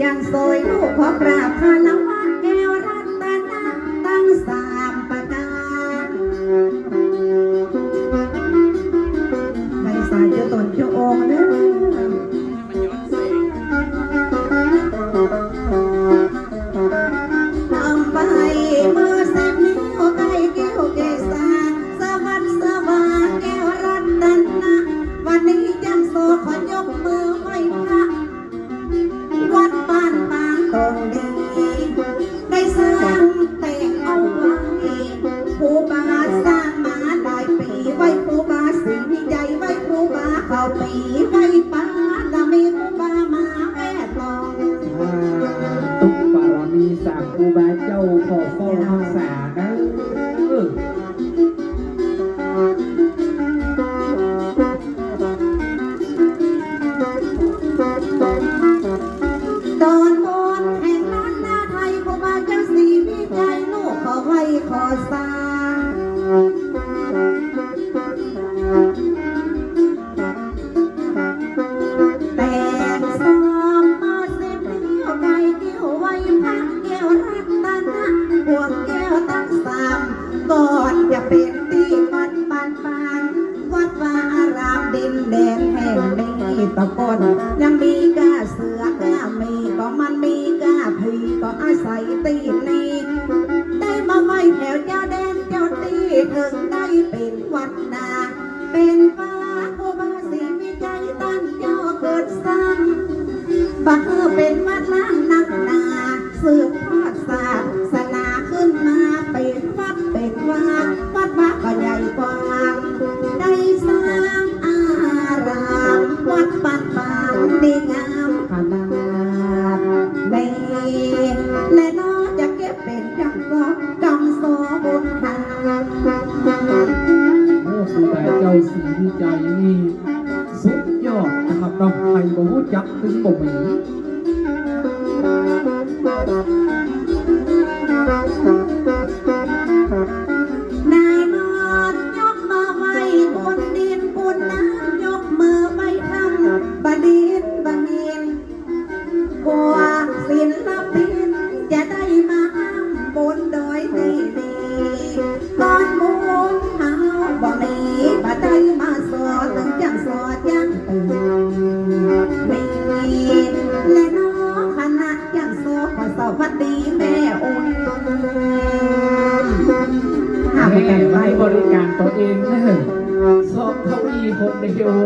ขอกราบคารวะแก้วรัตนะตั้งสามประการใครสายเจ้าตนเจ้าองค์เด้อทำไปเมื่อสิบนิ้วใกล้แก้วเกษาสวัสดิ์สวาแก้วรัตนะวัน ได้สร้างแต่งเอาไว้ครูบาสร้างมาหลายปีไว้ครูบาสีใหญ่ไว้ครูบาเขาปีไว้ป้าละมีครูบามาแวดล้อมตุกบารมีสามครูบาเจ้าขอฟ้องรักษานะ พวงแก้วตั้งสามก่อนจะเป็นที่วัดบานบางวัดวาอารามดินแดนแห่งนี้ตะกอนยังมีกาเสือกามีก็มันมีกาผีก็อาศัยตีนี้ได้มาไว้แถวเจ้าแดนเจ้าตีถึงได้เป็นวัดนาเป็นฟ้าโอบาสีวิจัยตั้งเจ้าเกิดสร้างบังเอเป็นวัดล้างนักนาสืบ และนองจะเก็บเป็นจังก็กำโซบุญทาโอ้ครูบาเจ้าสีวิจัยนี่สุดยอดนะครับน้องไทยบ่รู้จักถึงบ่มีน อนขอสวัสดีแม่โอุ่นหาประกันไว้บริการตัวเองเนะสอบเขาอีหกเดียว